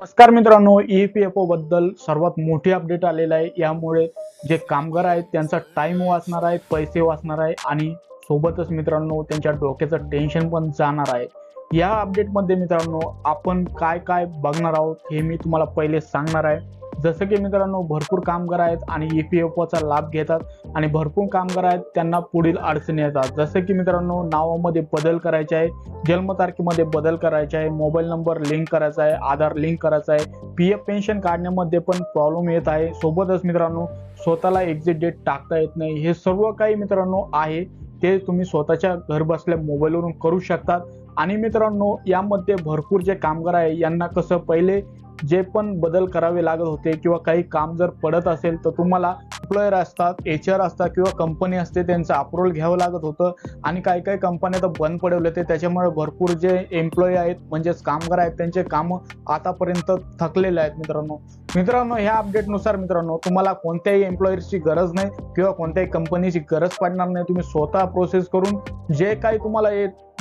नमस्कार मित्रांनो E P F O बद्दल सर्वात मोठी अपडेट आलेला आहे. यामुळे जे कामगार आहेत त्यांचा टाइम वाचणार आहे पैसे वाचणार आहे आणि सोबतच मित्रांनो त्यांच्या डोक्याचं टेन्शन पण जाणार आहे. या अपडेटमध्ये मित्रांनो आपण काय काय बघणार आहोत हे मी तुम्हाला पहिले सांगणार आहे. जसं की मित्रांनो भरपूर कामगार आहेत आणि ई पी एफ ओचा लाभ घेतात आणि भरपूर कामगार आहेत त्यांना पुढील अडचणी येतात. जसं की मित्रांनो नावामध्ये बदल करायचे आहे जन्मतारखेमध्ये बदल करायचे आहे मोबाईल नंबर लिंक करायचा आहे आधार लिंक करायचा आहे पी एफ पेन्शन काढण्यामध्ये पण प्रॉब्लेम येत आहे. सोबतच मित्रांनो स्वतःला एक्झिट डेट टाकता येत नाही. हे सर्व काही मित्रांनो आहे. ते तुम्ही स्वतःच्या घर बसल्या मोबाईलवरून करू शकतात. आणि मित्रांनो यामध्ये भरपूर जे कामगार आहे यांना कसं पहिले जे पण बदल करावे लागत होते किंवा काही काम जर पडत असेल तर तुम्हाला एम्प्लॉयर असतात एच आर असतात किंवा कंपनी असते त्यांचं अप्रुव्हल घ्यावं लागत होतं. आणि काही काही कंपन्या तर बंद पडवले होते त्याच्यामुळे भरपूर जे एम्प्लॉई आहेत म्हणजेच कामगार आहेत त्यांचे कामं आतापर्यंत थकलेले आहेत मित्रांनो. मित्रांनो ह्या अपडेटनुसार मित्रांनो तुम्हाला कोणत्याही एम्प्लॉयर्सची गरज नाही किंवा कोणत्याही कंपनीची गरज पडणार नाही. तुम्ही स्वतः प्रोसेस करून जे काही तुम्हाला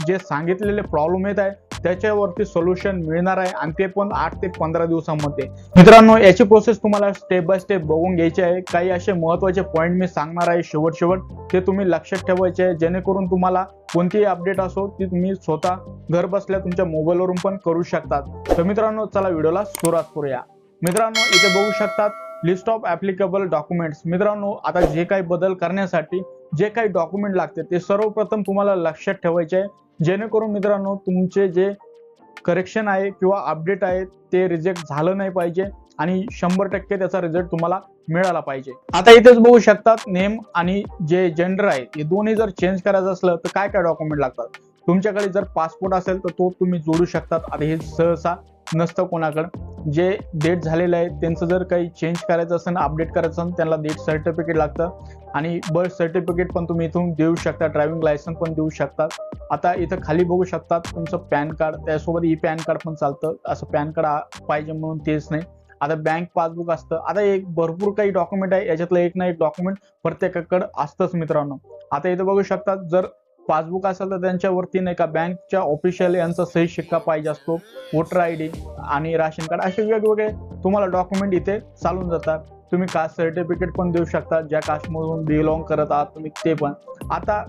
जे सांगितलेले प्रॉब्लेम येत आहे त्याच्यावरती सोल्युशन मिळणार आहे आणि ते पण आठ ते पंधरा दिवसामध्ये. मित्रांनो याची प्रोसेस तुम्हाला स्टेप बाय स्टेप बघून घ्यायची आहे. काही असे महत्त्वाचे पॉईंट मी सांगणार आहे शेवट शेवट. ते तुम्ही लक्षात ठेवायचे आहे. जेणेकरून तुम्हाला कोणतीही अपडेट असो ती तुम्ही स्वतः घर बसल्या तुमच्या मोबाईलवरून पण करू शकतात. तर मित्रांनो चला व्हिडिओला सुरुवात करूया. मित्रांनो इथे बघू शकतात लिस्ट ऑफ ऍप्लिकेबल डॉक्युमेंट्स मित्रांनो आता जे काही बदल करण्यासाठी जे काही डॉक्युमेंट लागते ते सर्वप्रथम तुम्हाला लक्षात ठेवायचे आहे. जेणेकरून मित्रांनो तुमचे जे करेक्शन आहे किंवा अपडेट आहे ते रिजेक्ट झालं नाही पाहिजे आणि शंभर टक्के त्याचा रिझल्ट तुम्हाला मिळाला पाहिजे. आता इथेच बघू शकतात नेम आणि जे जेंडर आहे हे दोन्ही जर चेंज करायचं असलं तर काय काय डॉक्युमेंट लागतात? तुमच्याकडे जर पासपोर्ट असेल तर तो तुम्ही जोडू शकतात. आता हे सहसा नसतं कोणाकडं. जे डेट झालेलं आहे त्यांचं जर काही चेंज करायचं असेल अपडेट करायचं असेल त्यांना डेट सर्टिफिकेट लागतं. आणि बर्थ सर्टिफिकेट पण तुम्ही इथून देऊ शकता ड्रायव्हिंग लायसन्स पण देऊ शकतात आता इथं खाली बघू शकतात तुमचं पॅन कार्ड त्यासोबत ई पॅन कार्ड पण चालतं. असं पॅन कार्ड पाहिजे म्हणून तेच नाही. आता बँक पासबुक असतं. आता एक भरपूर काही डॉक्युमेंट आहे याच्यातलं एक ना एक डॉक्युमेंट प्रत्येकाकडे असतंच मित्रांनो. आता इथं बघू शकतात जर पासबुक असेल तर त्यांच्यावरती नाही का बँकच्या ऑफिशियल यांचा सही शिक्का पाहिजे असतो. वोटर आय डी आणि राशन कार्ड असे वेगवेगळे तुम्हाला डॉक्युमेंट इथे चालून जातात. तुम्ही कास्ट सर्टिफिकेट पण देऊ शकता. ज्या कास्टमधून बिलॉंग करत आहात तुम्ही ते पण. आता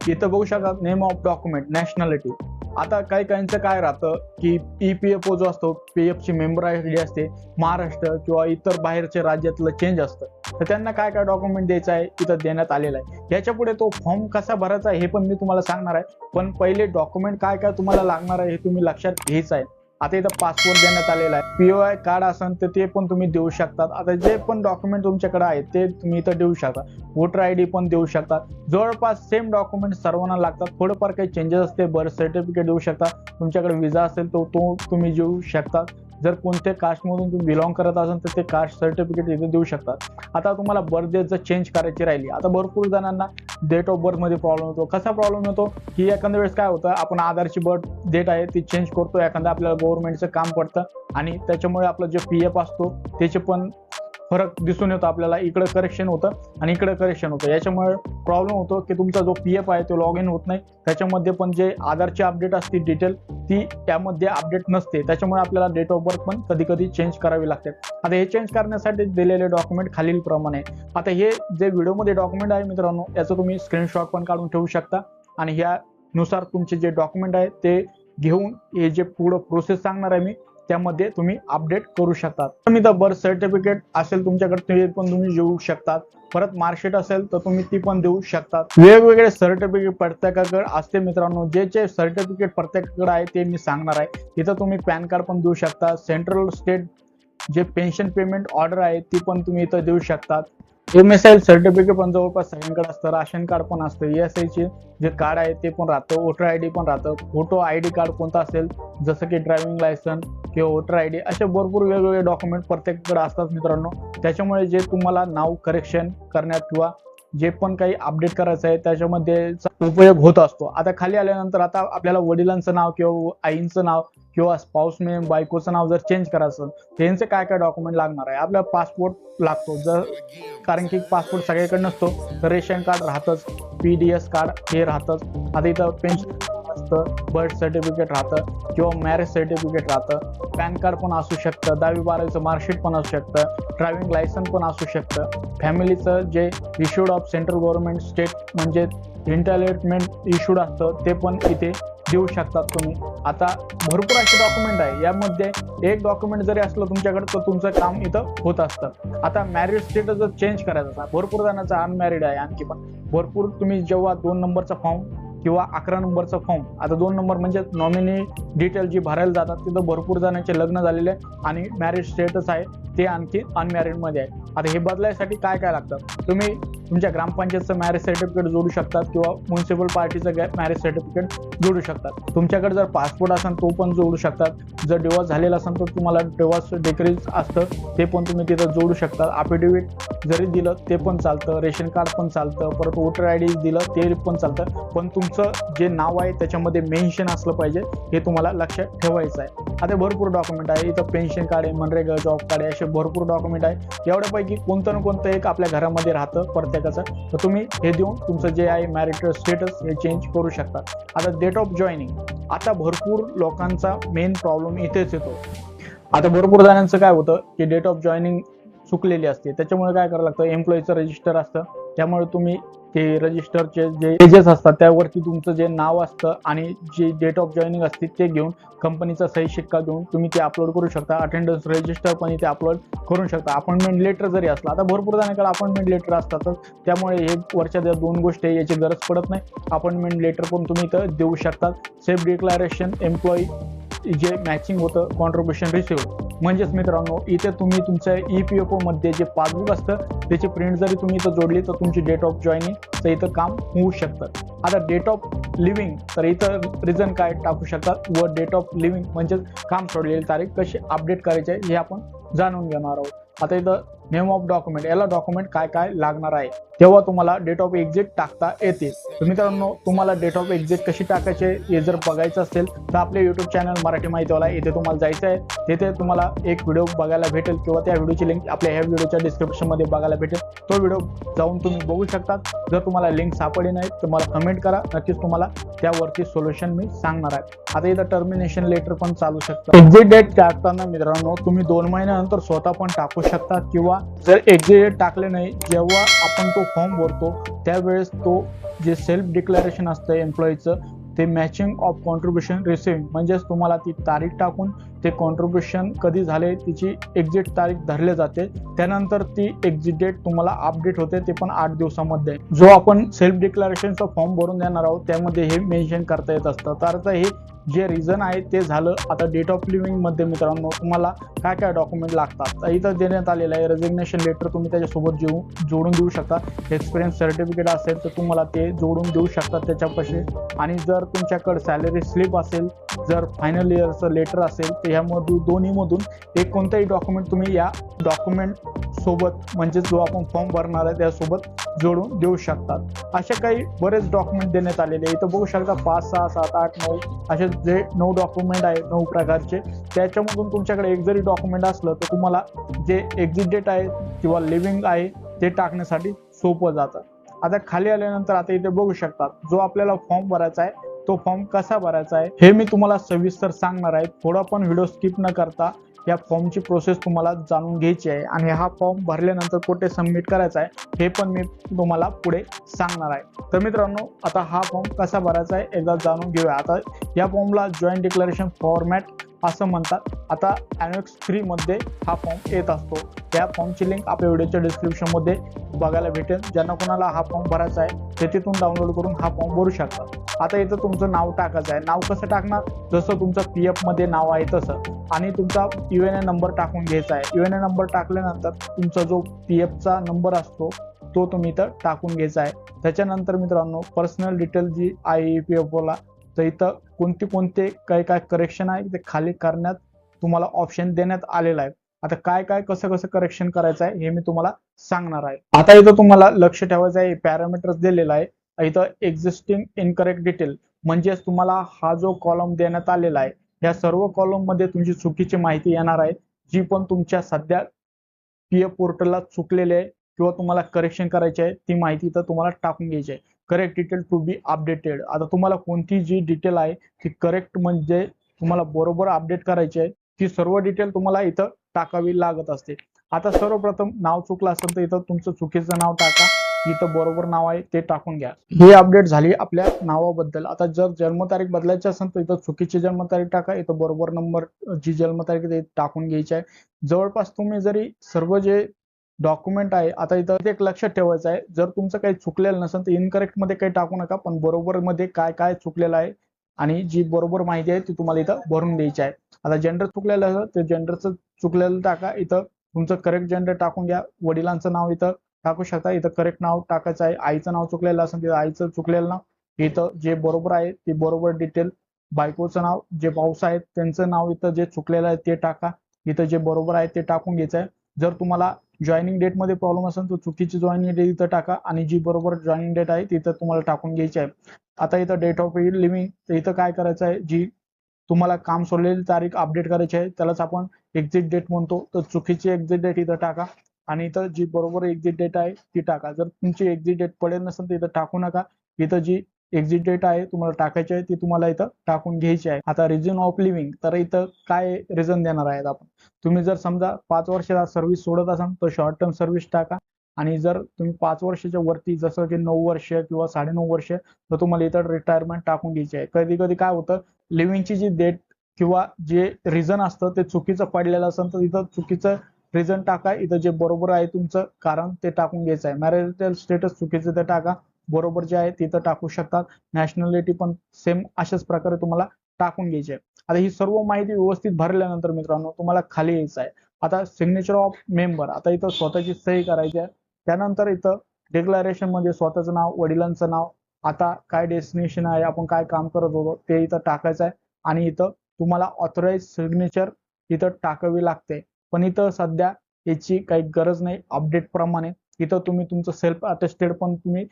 इथं बघू शकता नेम ऑफ डॉक्युमेंट नॅशनॅलिटी आता काही काहींचं काय राहतं की ई पी एफ ओ जो असतो पी एफ ची मेंबर आय डी असते महाराष्ट्र किंवा इतर बाहेरच्या राज्यातलं चेंज असतं. तर त्यांना काय काय डॉक्युमेंट द्यायचं आहे इथं देण्यात आलेलं आहे. याच्यापुढे तो फॉर्म कसा भरायचा आहे हे पण मी तुम्हाला सांगणार आहे. पण पहिले डॉक्युमेंट काय काय तुम्हाला लागणार आहे हे तुम्ही लक्षात घ्यायचं आहे. आता इथं पासपोर्ट देण्यात आलेला आहे. पीओआय कार्ड असेल तर ते पण तुम्ही देऊ शकतात. आता जे पण डॉक्युमेंट तुमच्याकडे आहेत ते तुम्ही इथं देऊ शकता. वोटर आय डी पण देऊ शकता. जवळपास सेम डॉक्युमेंट सर्वांना लागतात. थोडंफार काही चेंजेस असते बर्थ सर्टिफिकेट देऊ शकता. तुमच्याकडे विजा असेल तो तो तुम्ही देऊ शकता. जर कोणत्या कास्टमधून तुम्ही बिलॉंग करत असाल तर ते कास्ट सर्टिफिकेट इथे देऊ शकतात. आता तुम्हाला बर्थ डेट जर चेंज करायची राहिली आता भरपूर जणांना डेट ऑफ बर्थमध्ये प्रॉब्लेम होतो. कसा प्रॉब्लेम होतो? की एखाद्या वेळेस काय होतं आपण आधारची बर्थ डेट आहे ती चेंज करतो एखादा आपल्याला गव्हर्नमेंटचं काम पडतं आणि त्याच्यामुळे आपलं जे पी एफ असतो त्याचे पण फरक दिसून येतो आपल्याला इकडं करेक्शन होतं आणि इकडं करेक्शन होतं. याच्यामुळे प्रॉब्लेम होतो की तुमचा जो पी एफ आहे तो लॉग इन होत नाही. त्याच्यामध्ये पण जे आधारची अपडेट असते डिटेल ती त्यामध्ये अपडेट नसते. त्याच्यामुळे आपल्याला डेट ऑफ बर्थ पण कधी कधी चेंज करावी लागते. आता हे चेंज करण्यासाठी दिलेले डॉक्युमेंट खालील प्रमाणे आता हे जे व्हिडिओमध्ये डॉक्युमेंट आहे मित्रांनो याचं तुम्ही स्क्रीनशॉट पण काढून ठेवू शकता. आणि ह्यानुसार तुमचे जे डॉक्युमेंट आहे ते घेऊन हे जे पुढं प्रोसेस सांगणार आहे मी त्यामध्ये तुम्ही अपडेट करू शकतात. तुम्ही तर बर्थ सर्टिफिकेट असेल तुमच्याकडे ते पण तुम्ही देऊ शकतात. परत मार्कशीट असेल तर तुम्ही ती पण देऊ शकतात. वेगवेगळे सर्टिफिकेट प्रत्येकाकडे असते मित्रांनो. जे जे सर्टिफिकेट प्रत्येकाकडे आहे ते मी सांगणार आहे. तिथं तुम्ही पॅन कार्ड पण देऊ शकता. सेंट्रल स्टेट जे पेन्शन पेमेंट ऑर्डर आहे ती पण तुम्ही इथं देऊ शकतात. एम एस आय सर्टिफिकेट पण जवळपास सगळ्यांकडे असतं राशन कार्ड पण असतं ई एस आयचे जे कार्ड आहे ते पण राहतं वोटर आय डी पण राहतं फोटो आय डी कार्ड कोणतं असेल जसं की ड्रायव्हिंग लायसन किंवा वोटर आय डी असे भरपूर वेगवेगळे डॉक्युमेंट प्रत्येकाकडे असतात मित्रांनो. त्याच्यामुळे जे तुम्हाला नाव करेक्शन करण्यात किंवा जे पण काही अपडेट करायचं आहे त्याच्यामध्ये उपयोग होत असतो. आता खाली आल्यानंतर आता आपल्याला वडिलांचं नाव किंवा आईंचं नाव किंवा स्पाऊस मे बायकोचं नाव जर चेंज करायचं त्यांचे काय काय डॉक्युमेंट लागणार आहे? आपला पासपोर्ट लागतो. जर कारण की पासपोर्ट सगळीकडे नसतो तर रेशन कार्ड राहतच पी डी एस कार्ड हे राहतच. आता इथं पेन्शन असतं बर्थ सर्टिफिकेट राहतं किंवा मॅरेज सर्टिफिकेट राहतं. पॅन कार्ड पण असू शकतं दहावी बारावीचं मार्कशीट पण असू शकतं ड्रायव्हिंग लायसन पण असू शकतं. फॅमिलीचं जे issued of central government state म्हणजे इंटरलेटमेंट इश्यूड असतं ते पण इथे देऊ शकतात तुम्ही. आता भरपूर असे डॉक्युमेंट आहे. यामध्ये एक डॉक्युमेंट जरी असलं तुमच्याकडे तर तुमचं काम इथं होत असतं. आता मॅरिड स्टेटस जर चेंज करायचं असा भरपूर जणांचा अनमॅरिड आहे आणखी पण. भरपूर तुम्ही जेव्हा दोन नंबरचा फॉर्म किंवा अकरा नंबरचा फॉर्म आता दोन नंबर म्हणजे नॉमिनी डिटेल जी भरायला जातात तिथं भरपूर जणांचे लग्न झालेले आहे आणि मॅरिड स्टेटस आहे ते आणखी अनमॅरिडमध्ये आहे. आता हे बदलायसाठी काय काय लागतं? तुम्ही तुमच्या ग्रामपंचायतचं मॅरेज सर्टिफिकेट जोडू शकतात किंवा म्युन्सिपल पार्टीचं मॅरेज सर्टिफिकेट जोडू शकतात. तुमच्याकडे जर पासपोर्ट असेल तो पण जोडू शकतात. जर डिवॉर्स झालेला असेल तर तुम्हाला डिवॉर्स डिक्रीज असतं ते पण तुम्ही तिथं जोडू शकता. अफिडेव्हिट जरी दिलं ते पण चालतं. रेशन कार्ड पण चालतं. परत वोटर आय डी दिलं ते पण चालतं. पण तुमचं जे नाव आहे त्याच्यामध्ये मेन्शन असलं पाहिजे हे तुम्हाला लक्षात ठेवायचं आहे. आता भरपूर डॉक्युमेंट आहे. इथं पेन्शन कार्ड आहे मनरेगा जॉब कार्ड आहे असे भरपूर डॉक्युमेंट आहे. एवढ्यापैकी कोणतं ना कोणतं एक आपल्या घरामध्ये राहतं प्रत्येकाचं. तर तुम्ही हे देऊन तुमचं जे आहे मॅरिटल स्टेटस हे चेंज करू शकता. आता डेट ऑफ जॉईनिंग आता भरपूर लोकांचा मेन प्रॉब्लेम इथेच येतो. आता भरपूर जणांचं काय होतं की डेट ऑफ जॉईनिंग चुकलेली असते. त्याच्यामुळे काय करावं लागतं? एम्प्लॉईचं रजिस्टर असतं. त्यामुळे तुम्ही ते रजिस्टरचे जे पेजेस असतात त्यावरती तुमचं जे नाव असतं आणि जे डेट ऑफ जॉईनिंग असते ते घेऊन कंपनीचा सही शिक्का घेऊन तुम्ही ते अपलोड करू शकता. अटेंडन्स रजिस्टर पण इथे अपलोड करू शकता. अपॉइंटमेंट लेटर जरी असला आता भरपूर जणांकडे अपॉइंटमेंट लेटर असतात त्यामुळे हे वरच्या ज्या दोन गोष्टी आहे याची गरज पडत नाही. अपॉइंटमेंट लेटर पण तुम्ही इथं देऊ शकतात. सेफ डिक्लॅरेशन एम्प्लॉई जे मॅचिंग होतं कॉन्ट्रीब्युशन रिसिव्ह म्हणजेच मित्रांनो इथे तुम्ही तुमच्या ई पी एफमध्ये जे पासबुक असतं त्याची प्रिंट जरी तुम्ही इथं जोडली तर तुमची डेट ऑफ जॉईनिंग इथं काम होऊ शकतं. आता डेट ऑफ लिव्हिंग तर इथं रिझन काय टाकू शकतात? व डेट ऑफ लिव्हिंग म्हणजेच काम सोडलेली तारीख कशी अपडेट करायची आहे हे आपण जाणून घेणार आहोत. आता इथं नेम ऑफ डॉक्युमेंट याला डॉक्युमेंट काय काय लागणार आहे? तेव्हा तुम्हाला डेट ऑफ एक्झिट टाकता येते तर मित्रांनो तुम्हाला डेट ऑफ एक्झिट कशी टाकायचे हे जर बघायचं असेल तर आपले युट्यूब चॅनल मराठी माहितीवाला इथे तुम्हाला जायचं आहे. तिथे तुम्हाला एक व्हिडिओ बघायला भेटेल किंवा त्या व्हिडिओची लिंक आपल्या ह्या व्हिडिओच्या डिस्क्रिप्शनमध्ये बघायला भेटेल. तो व्हिडिओ जाऊन तुम्ही बघू शकता. जर तुम्हाला लिंक सापडली नाही तर मला कमेंट करा. नक्कीच तुम्हाला त्यावरती सोल्युशन मी सांगणार आहे. आता इथं टर्मिनेशन लेटर पण चालू शकतं. एक्झिट डेट टाकताना मित्रांनो तुम्ही दोन महिन्यानंतर स्वतः पण टाकू शकता. किंवा जर एक्झिट डेट टाकले नाही जेव्हा आपण तो फॉर्म भरतो त्यावेळेस तो जे सेल्फ डिक्लेरेशन असतं एम्प्लॉईचं ते मॅचिंग ऑफ कॉन्ट्रीब्युशन रिसिव्ह म्हणजेच तुम्हाला ती तारीख टाकून ते कॉन्ट्रीब्युशन कधी झाले तिची एक्झिट तारीख धरले जाते. त्यानंतर ती एक्झिट डेट तुम्हाला अपडेट होते ते पण आठ दिवसामध्ये. जो आपण सेल्फ डिक्लेरेशनचा फॉर्म भरून देणार आहोत त्यामध्ये हे मेन्शन करता येत असतं. तर आता हे जे रिझन आहे ते झालं. आता डेट ऑफ लिव्हिंगमध्ये मित्रांनो तुम्हाला काय काय डॉक्युमेंट लागतात? इथं देण्यात आलेलं आहे रेजिग्नेशन लेटर तुम्ही त्याच्यासोबत जेऊ जोडून देऊ शकता. एक्सपिरियन्स सर्टिफिकेट असेल तर तुम्हाला ते जोडून देऊ शकता त्याच्यापाशी. आणि जर तुमच्याकडे सॅलरी स्लिप असेल जर फायनल इयरचं लेटर असेल तर ह्यामधून दोन्हीमधून एक कोणताही डॉक्युमेंट तुम्ही या डॉक्युमेंट सोबत म्हणजे जो आपण फॉर्म भरणार आहे त्यासोबत जोडून देऊ शकतात असे काही बरेच डॉक्युमेंट देण्यात आलेले इथं बघू शकता पाच सहा सात आठ नऊ असे जे नऊ डॉक्युमेंट आहे नऊ प्रकारचे त्याच्यामधून तुमच्याकडे एक जरी डॉक्युमेंट असलं तर तुम्हाला जे एक्झिट डेट आहे किंवा लिव्हिंग आहे ते टाकण्यासाठी सोपं जातं. आता खाली आल्यानंतर आता इथे बघू शकतात जो आपल्याला फॉर्म भरायचा आहे तो फॉर्म कसा भरायचा आहे हे मी तुम्हाला सविस्तर सांगणार आहे. थोडा पण व्हिडिओ स्किप न करता या फॉर्मची प्रोसेस तुम्हाला जाणून घ्यायची आहे आणि हा फॉर्म भरल्यानंतर कुठे सबमिट करायचा आहे हे पण मी तुम्हाला पुढे सांगणार आहे. तर मित्रांनो आता हा फॉर्म कसा भरायचा आहे एकदा जाणून घेऊया. आता या फॉर्मला जॉईंट डिक्लेरेशन फॉर्मॅट असं म्हणतात. आता ॲनोक्स थ्री मध्ये हा फॉर्म येत असतो. त्या फॉर्मची लिंक आपल्या व्हिडिओच्या डिस्क्रिप्शनमध्ये बघायला भेटेल. ज्यांना कोणाला हा फॉर्म भरायचा आहे ते तिथून डाउनलोड करून हा फॉर्म भरू शकतात. आता इथं तुमचं नाव टाकायचं आहे. नाव कसं टाकणार? जसं तुमचं पी एफमध्ये नाव आहे तसं. आणि तुमचा यू एन ए नंबर टाकून घ्यायचा आहे. यू एन ए नंबर टाकल्यानंतर तुमचा जो पी एफचा नंबर असतो तो तुम्ही इथं टाकून घ्यायचा आहे. त्याच्यानंतर मित्रांनो पर्सनल डिटेल जी आहे ई पी एफ ओला तर इथं कोणते कोणते काय काय करेक्शन आहे ते खाली करण्यात तुम्हाला ऑप्शन देण्यात आलेला आहे. आता काय काय कसं कसं करेक्शन करायचं आहे हे मी तुम्हाला सांगणार आहे. आता इथं तुम्हाला लक्ष ठेवायचं आहे पॅरामीटर्स दिलेला आहे. इथं एक्झिस्टिंग इनकरेक्ट डिटेल म्हणजेच तुम्हाला हा जो कॉलम देण्यात आलेला आहे या सर्व कॉलममध्ये तुमची चुकीची माहिती येणार आहे. जी पण तुमच्या सध्या पी एफ पोर्टलला चुकलेली आहे किंवा तुम्हाला करेक्शन करायचे आहे ती माहिती इथं तुम्हाला टाकून घ्यायची आहे. Correct detail to be updated आता तुम्हाला कोणती जी डिटेल आहे ती करेक्ट म्हणजे तुम्हाला बरोबर अपडेट करायची आहे ती सर्व डिटेल तुम्हाला इथं टाकावी लागत असते. आता सर्वप्रथम नाव चुकलं असेल तर इथं तुमचं चुकीचं नाव टाका. इथं बरोबर नाव आहे ते टाकून घ्या. ही अपडेट झाली आपल्या नावाबद्दल. आता जर जन्मतारीख बदलायची असेल तर इथं चुकीची जन्मतारीख टाका. इथं बरोबर नंबर जी जन्मतारीख आहे टाकून घ्यायची आहे. जवळपास तुम्ही जरी सर्व जे डॉक्युमेंट आहे. आता इथं एक लक्षात ठेवायचं आहे. जर तुमचं काही चुकलेलं नसेल तर इनकरेक्टमध्ये काही टाकू नका पण बरोबर मध्ये काय काय चुकलेलं आहे आणि जी बरोबर माहिती आहे ती तुम्हाला इथं भरून द्यायची आहे. आता जेंडर चुकलेलं असेल तर जेंडरचं चुकलेलं टाका. इथं तुमचं करेक्ट जेंडर टाकून घ्या वडिलांचं नाव इथं टाकू शकता. इथं करेक्ट नाव टाकायचं आहे. आईचं नाव चुकलेलं असेल तिथं आईचं चुकलेलं नाव. इथं जे बरोबर आहे ते बरोबर डिटेल बायकोचं नाव जे पाऊस आहेत त्यांचं नाव इथं जे चुकलेलं आहे ते टाका. इथं जे बरोबर आहे ते टाकून घ्यायचं आहे. जर तुम्हाला जॉईनिंग डेटमध्ये प्रॉब्लेम असेल तर चुकीची जॉईनिंग डेट इथं टाका आणि जी बरोबर जॉईनिंग डेट आहे तिथं तुम्हाला टाकून घ्यायची आहे. आता इथं डेट ऑफ लिव्हिंग तर इथं काय करायचं आहे? जी तुम्हाला काम सोडलेली तारीख अपडेट करायची आहे त्यालाच आपण एक्झिट डेट म्हणतो. तर चुकीची एक्झिट डेट इथं टाका आणि इथं जी बरोबर एक्झिट डेट आहे ती टाका. जर तुमची एक्झिट डेट पडेल नसेल तर इथं टाकू नका. इथं जी एक्झिट डेट आहे तुम्हाला टाकायची आहे ती तुम्हाला इथं टाकून घ्यायची आहे. आता रिझन ऑफ लिव्हिंग तर इथं काय रिझन देणार आहेत आपण? तुम्ही जर समजा पाच वर्षाचा सर्व्हिस सोडत असाल तर शॉर्ट टर्म सर्व्हिस टाका. आणि जर तुम्ही पाच वर्षाच्या वरती जसं की नऊ वर्ष किंवा साडेनऊ वर्ष तर तुम्हाला इथं रिटायरमेंट टाकून घ्यायची आहे. कधी कधी काय होतं लिव्हिंगची जी डेट किंवा जे रिझन असतं ते चुकीचं पडलेलं असेल तर इथं चुकीचं रिझन टाका. इथं जे बरोबर आहे तुमचं कारण ते टाकून घ्यायचं आहे. मॅरिटल स्टेटस चुकीचं ते टाका. बरोबर जे आहे तिथं टाकू शकतात. नॅशनॅलिटी पण सेम अशाच प्रकारे तुम्हाला टाकून घ्यायची आहे. आता ही सर्व माहिती व्यवस्थित भरल्यानंतर मित्रांनो तुम्हाला खाली यायचं आहे. आता सिग्नेचर ऑफ मेंबर आता इथं स्वतःची सही करायची आहे. त्यानंतर इथं डिक्लरेशनमध्ये स्वतःचं नाव वडिलांचं नाव आता काय डेस्टिनेशन आहे आपण काय काम करत होतो ते इथं टाकायचं आहे. आणि इथं तुम्हाला ऑथराईज सिग्नेचर इथं टाकावी लागते. पण इथं सध्या याची काही गरज नाही अपडेट प्रमाणे. इथं तुम्ही तुमचं सेल्फ अटेस्टेड पण तुम्ही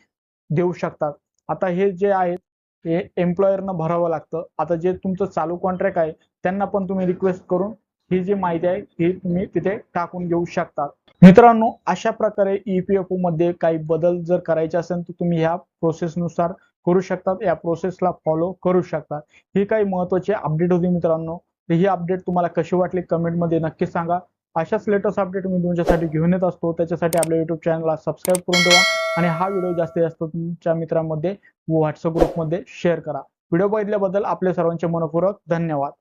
देऊ शकतात. आता हे जे आहेत हे एम्प्लॉयरनं भरावं लागतं. आता जे तुमचं चालू कॉन्ट्रॅक्ट आहे त्यांना पण तुम्ही रिक्वेस्ट करून ही जी माहिती आहे ही तुम्ही तिथे टाकून घेऊ शकता मित्रांनो अशा प्रकारे ईपीएफओ मध्ये काही बदल जर करायचे असेल तर तुम्ही ह्या प्रोसेसनुसार करू शकतात. या प्रोसेसला फॉलो करू शकतात. ही काही महत्वाची अपडेट होती मित्रांनो. ही अपडेट तुम्हाला कशी वाटली कमेंटमध्ये नक्की सांगा. अशाच लेटेस्ट अपडेट मी तुमच्यासाठी घेऊन येत असतो. त्याच्यासाठी आपल्या युट्यूब चॅनलला सबस्क्राईब करून ठेवा आणि हा व्हिडिओ जास्तीत जास्त तुमच्या मित्रांमध्ये व्हॉट्सअप ग्रुपमध्ये शेअर करा. व्हिडिओ बघितल्याबद्दल आपल्या सर्वांचे मनपूर्वक धन्यवाद.